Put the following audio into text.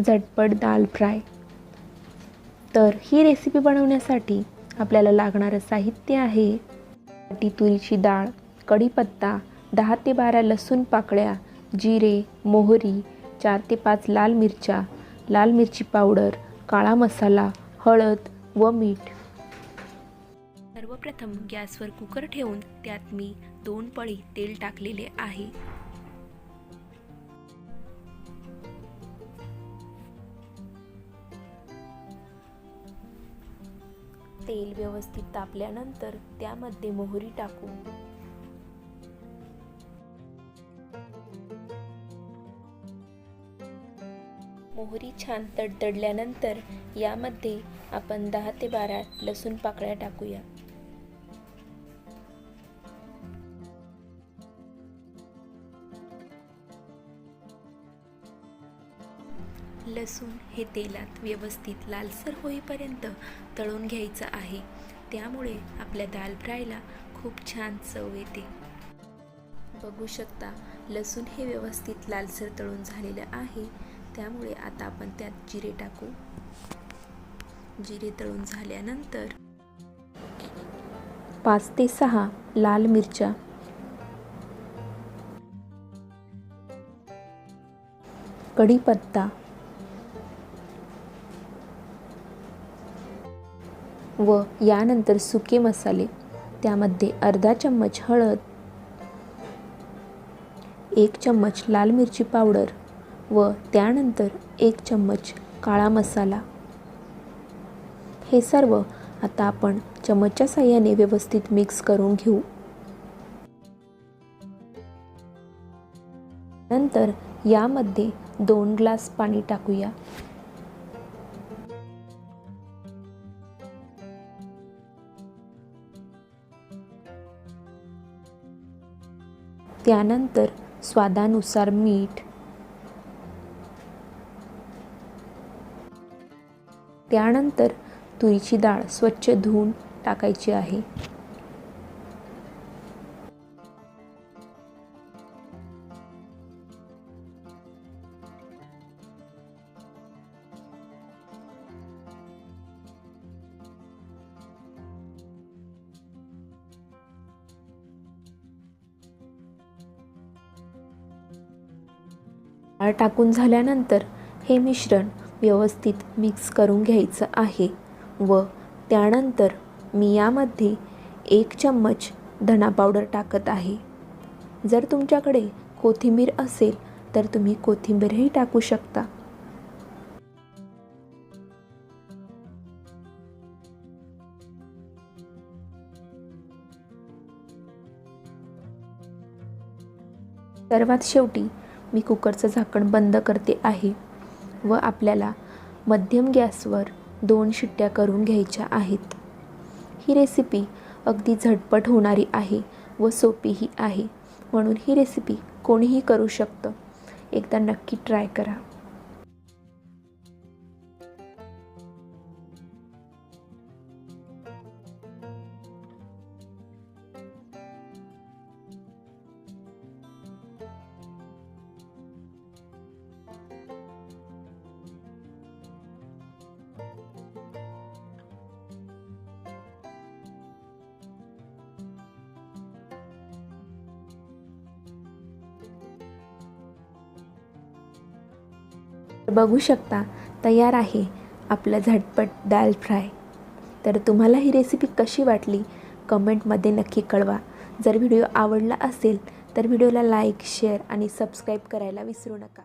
झटपट दाल फ्राय. तर ही रेसिपी बनवण्यासाठी आपल्याला लागणारं साहित्य आहे. ती तुरीची डाळ कढीपत्ता दहा ते बारा लसूण पाकळ्या जिरे मोहरी चार ते पाच लाल मिरच्या लाल मिरची पावडर काळा मसाला हळद व मीठ. सर्वप्रथम गॅसवर कुकर ठेवून त्यात मी दोन पळी तेल टाकलेले आहे. तेल व्यवस्थित तापल्यानंतर त्यामध्ये मोहरी टाकू. मोहरी छान तडतडल्यानंतर यामध्ये आपण दहा ते बारा लसूण पाकळ्या टाकूया. लसूण हे तेलात व्यवस्थित लालसर होईपर्यंत तळून घ्यायचं आहे. त्यामुळे आपल्या दाल फ्रायला खूप छान चव येते. बघू शकता लसूण हे व्यवस्थित लालसर तळून झालेलं आहे. त्यामुळे आता आपण त्यात जिरे टाकू. जिरे तळून झाल्यानंतर पाच ते सहा लाल मिरच्या कढीपत्ता व यानंतर सुके मसाले त्यामध्ये अर्धा चम्मच हळद एक चम्मच लाल मिरची पावडर व त्यानंतर एक चम्मच काळा मसाला. हे सर्व आता आपण चम्मचच्या साह्याने व्यवस्थित मिक्स करून घेऊ. नंतर यामध्ये दोन ग्लास पाणी टाकूया. त्यानंतर स्वादानुसार मीठ. त्यानंतर तुरीची डाळ स्वच्छ धुवून टाकायची आहे. डाळ टाकून झाल्यानंतर हे मिश्रण व्यवस्थित मिक्स करून घ्यायचं आहे व त्यानंतर मी यामध्ये एक चम्मच धणा पावडर टाकत आहे. जर तुमच्याकडे कोथिंबीर असेल तर तुम्ही कोथिंबीरही टाकू शकता. सर्वात शेवटी मी कुकरचं झाकण बंद करते आहे व आपल्याला मध्यम गॅसवर दोन शिट्ट्या करून घ्यायच्या आहेत. ही रेसिपी अगदी झटपट होणारी आहे व सोपीही आहे म्हणून ही रेसिपी कोणीही करू शकतं. एकदा नक्की ट्राय करा. बघू शकता तयार आहे आपलं झटपट दाल फ्राय. तर तुम्हाला ही रेसिपी कशी वाटली? कमेंटमध्ये नक्की कळवा. जर व्हिडिओ आवडला असेल तर व्हिडिओला लाईक शेअर आणि सबस्क्राईब करायला विसरू नका.